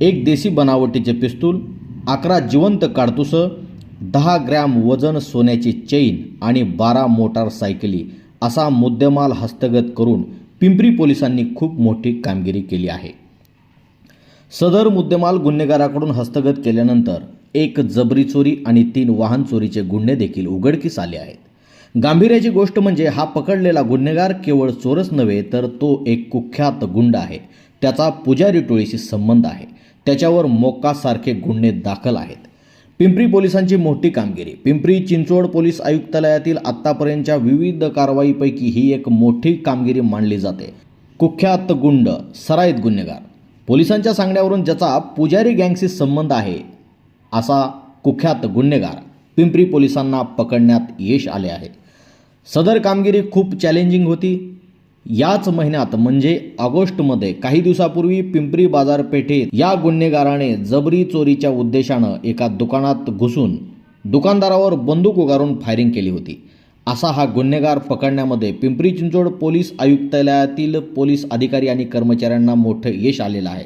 एक देशी बनावटीचे पिस्तूल अकरा जिवंत काडतुसं दहा ग्रॅम वजन सोन्याची चेन आणि बारा मोटारसायकली असा मुद्देमाल हस्तगत करून पिंपरी पोलिसांनी खूप मोठी कामगिरी केली आहे. सदर मुद्देमाल गुन्हेगाराकडून हस्तगत केल्यानंतर एक जबरी चोरी आणि तीन वाहन चोरीचे गुन्हे देखील उघडकीस आले आहेत. गांभीर्याची गोष्ट म्हणजे हा पकडलेला गुन्हेगार केवळ चोरच नव्हे तर तो एक कुख्यात गुंड आहे. त्याचा पुजारी टोळीशी संबंध आहे. त्याच्यावर मोक्कासारखे गुन्हे दाखल आहेत. पिंपरी पोलिसांची मोठी कामगिरी. पिंपरी चिंचवड पोलीस आयुक्तालयातील आत्तापर्यंतच्या विविध कारवाईपैकी ही एक मोठी कामगिरी मानली जाते. कुख्यात गुंड सराईत गुन्हेगार. पोलिसांच्या सांगण्यावरून ज्याचा पुजारी गँगशी संबंध आहे असा कुख्यात गुन्हेगार पिंपरी पोलिसांना पकडण्यात यश आले आहे. सदर कामगिरी खूप चॅलेंजिंग होती. याच महिन्यात म्हणजे ऑगस्टमध्ये काही दिवसापूर्वी पिंपरी बाजारपेठेत या गुन्हेगाराने जबरी चोरीच्या उद्देशानं एका दुकानात घुसून दुकानदारावर बंदूक उगारून फायरिंग केली होती. असा हा गुन्हेगार पकडण्यामध्ये पिंपरी चिंचवड पोलीस आयुक्तालयातील पोलीस अधिकारी आणि कर्मचाऱ्यांना मोठं यश आलेलं आहे.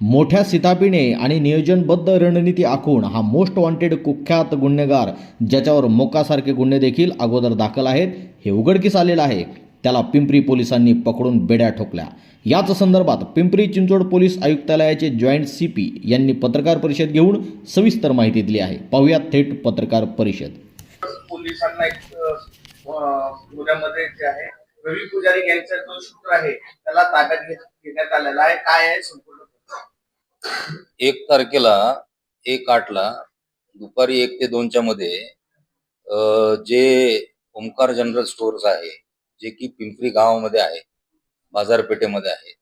मोठ्या सितापीने आणि नियोजनबद्ध रणनीती आखून हा मोस्ट वॉन्टेड कुख्यात गुन्हेगार ज्याच्यावर मोकासारखे गुन्हे देखील अगोदर दाखल आहेत हे उघडकीस आलेलं आहे. त्याला पिंपरी पोलिसांनी पकडून बेड्या ठोकल्या. याच संदर्भात पिंपरी चिंचवड पोलीस आयुक्तालयाचे जॉईंट सी पी यांनी पत्रकार परिषद घेऊन सविस्तर माहिती दिली आहे. पाहुयात थेट पत्रकार परिषद. पोलिसांना एक जे आहे रवी पुजारी यांचा जो शूटर आहे त्याला ताब्यात घेत- घेण्यात आलेला आहे. काय आहे संपूर्ण प्रकरण? एक तारखेला एक आठला दुपारी एक ते दोनच्या मध्ये जे ओमकार जनरल स्टोअर्स आहे जे की पिंपरी गावामध्ये आहे बाजारपेठेमध्ये आहे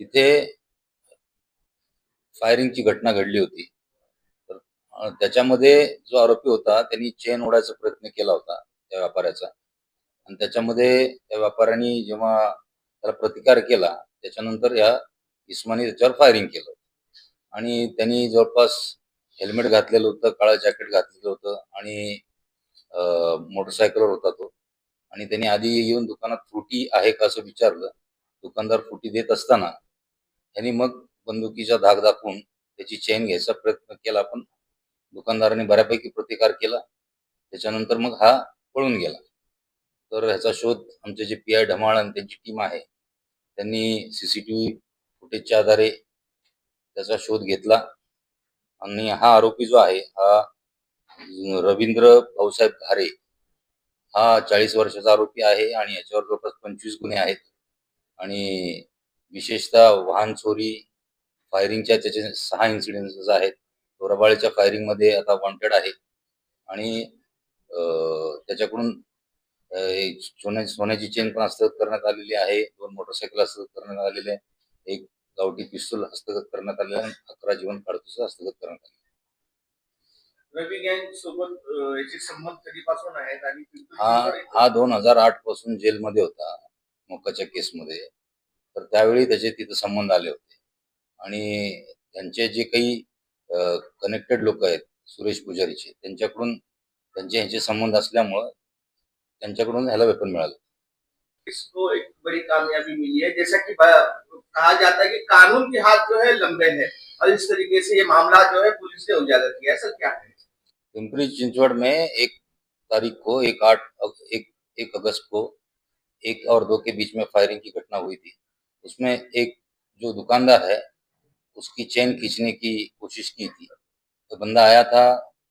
तिथे फायरिंगची घटना घडली होती. तर त्याच्यामध्ये जो आरोपी होता त्यांनी चेन ओढायचा प्रयत्न केला होता त्या व्यापाऱ्याचा. आणि त्याच्यामध्ये त्या व्यापाऱ्यांनी जेव्हा त्याला प्रतिकार केला त्याच्यानंतर या इस्माने त्याच्यावर फायरिंग केलं. आणि त्यांनी जवळपास हेल्मेट घातलेलं होतं काळं जॅकेट घातलेलं होतं आणि मोटरसायकलवर होता तो. आणि त्यांनी आधी येऊन दुकानात फ्रुटी आहे का असं विचारलं. दुकानदार फ्रुटी देत असताना त्यांनी मग बंदुकीचा धाक दाखवून त्याची चेन घ्यायचा प्रयत्न केला पण दुकानदाराने बऱ्यापैकी प्रतिकार केला. त्याच्यानंतर मग हा पळून गेला. तर ह्याचा शोध आमचे जे पी आय ढमाळ आणि त्यांची टीम आहे त्यांनी सीसीटीव्ही फुटेजच्या आधारे त्याचा शोध घेतला. आणि हा आरोपी जो आहे हा रवींद्र भाऊसाहेब घारे हा चाळीस वर्षाचा आरोपी आहे आणि याच्यावर जवळपास पंचवीस गुन्हे आहेत. आणि विशेषतः वाहन चोरी फायरिंगच्या त्याचे सहा इन्सिडेंट्स आहेत. तो रबाळीच्या फायरिंगमध्ये आता वॉन्टेड आहे. आणि त्याच्याकडून एक सोन्या सोन्याची चेन पण हस्तगत करण्यात आलेली आहे. दोन मोटरसायकल हस्तगत करण्यात आलेले. एक गावठी पिस्तूल हस्तगत करण्यात आले आणि अकरा जीवन काडतुस हस्तगत करण्यात आले रवी गँग सोबत याचे संबंध कधीपासून आहेत आणि हा हा दोन हजार आठपासून जेलमध्ये होता मोक्काच्या केसमध्ये. तर त्यावेळी त्याचे तिथे संबंध आले होते. आणि त्यांचे जे काही कनेक्टेड लोक आहेत सुरेश पुजारीचे त्यांच्याकडून त्यांचे ह्याचे संबंध असल्यामुळं त्यांच्याकडून ह्याला वेपन मिळालं. इसको एक बड़ी कामयाबी मिली है जैसा कि कहा जाता है कि कानून के हाथ जो है लंबे हैं. और इस तरीके से ये मामला जो है पुलिस ने उजागर किया ऐसा क्या है? पिंपरी चिंचवड़ में एक तारीख को, एक आठ, एक एक अगस्त को एक और दो के बीच में फायरिंग की घटना हुई थी। उसमें एक जो दुकानदार है, उसकी चेन खींचने की कोशिश की थी। तो बंदा आया था,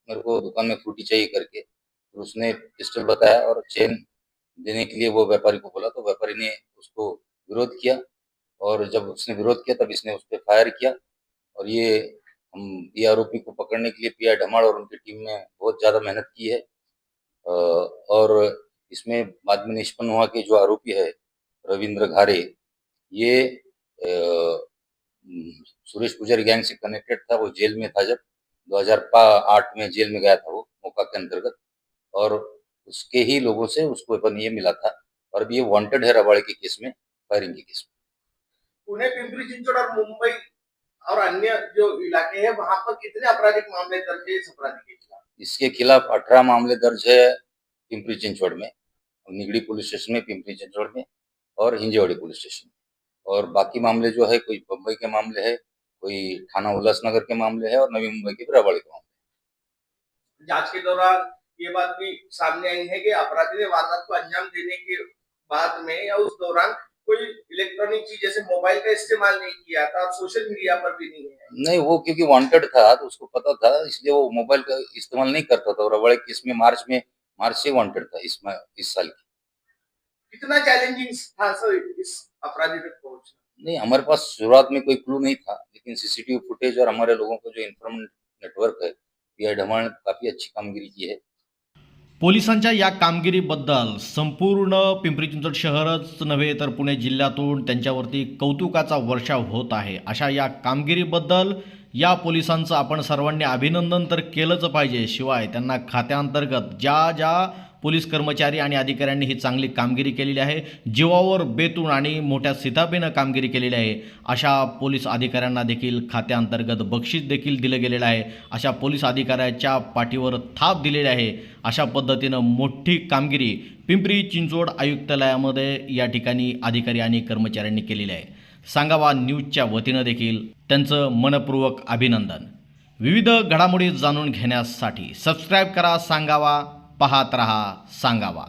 मेरे को दुकान में फ्रूटी चाहिए करके तो उसने पिस्टल बताया और चेन देने के लिए वो व्यापारी को बोला तो व्यापारी ने उसको विरोध किया और जब उसने विरोध किया, तब इसने उस पर फायर किया और ये हम ये आरोपी को पकड़ने के लिए पी आई ढमाड़ और उनकी टीम ने बहुत ज़्यादा मेहनत की है। और इसमें बाद में निष्पन्न हुआ कि जो आरोपी है, रविंद्र घारे, ये सुरेश पुजारी गैंग से कनेक्टेड था, वो जेल में था जब 2008 में जेल में गया था वो, मौका के अंतर्गत। और उसके ही लोगों से उसको अपन ये मिला था, और अभी ये वांटेड है रबाड़े के केस में फायरिंग के केस में। पुणे, पिंपरी चिंचवड और मुंबई और अन्य जो इलाके हैं वहाँ पर कितने आपराधिक मामले दर्ज है इस अपराधी के खिलाफ? इसके खिलाफ अठारह मामले दर्ज है पिंपरी चिंचवड़ में निगड़ी पुलिस स्टेशन में पिंपरी चिंचवड़ में और हिंजेवाड़ी पुलिस स्टेशन में। और बाकी मामले जो है कोई बम्बई के मामले है कोई थाना उल्लासनगर के मामले है और नवी मुंबई के बिरावाड़ी के मामले जाँच के दौरान ये बात भी सामने आई है कि अपराधी ने वारदात को अंजाम देने के बाद में या उस दौरान कोई इलेक्ट्रॉनिक चीज़ जैसे मोबाइल का इस्तेमाल नहीं किया था और सोशल मीडिया पर भी नहीं है। नहीं वो क्योंकि वांटेड था तो उसको पता था इसलिए वो मोबाइल का इस्तेमाल नहीं करता था। और रवाड़े केस में मार्च में मार्च से वांटेड था इस इस साल की। कितना चैलेंजिंग था सर इस अपराधी तक पहुँचना? नहीं हमारे पास शुरुआत में कोई क्लू नहीं था लेकिन सीसीटीवी फुटेज और हमारे लोगों को जो इन्फॉर्मेंट नेटवर्क है पीआई ढमाल ने काफ़ी अच्छी कामगिरी की है। पोलिसांच्या या कामगिरीबद्दल संपूर्ण पिंपरी चिंचवड शहरच नव्हे तर पुणे जिल्ह्यातून त्यांच्यावरती कौतुकाचा वर्षाव होत आहे. अशा या कामगिरीबद्दल या पोलिसांचं आपण सर्वांनी अभिनंदन तर केलंच पाहिजे. शिवाय त्यांना खात्याअंतर्गत ज्या ज्या पोलीस कर्मचारी आणि अधिकाऱ्यांनी ही चांगली कामगिरी केलेली आहे. जीवावर बेतून आणि मोठ्या सिताबीनं कामगिरी केलेली आहे. अशा पोलीस अधिकाऱ्यांना देखील खात्याअंतर्गत बक्षीस देखील दिलं गेलेलं आहे. अशा पोलीस अधिकाऱ्याच्या पाठीवर थाप दिलेली आहे. अशा पद्धतीनं मोठी कामगिरी पिंपरी चिंचवड आयुक्तालयामध्ये या ठिकाणी अधिकारी आणि कर्मचाऱ्यांनी केलेली आहे. सांगावा न्यूजच्या वतीनं देखील त्यांचं मनपूर्वक अभिनंदन. विविध घडामोडी जाणून घेण्यासाठी सबस्क्राईब करा सांगावा. पाहत रहा सांगावा.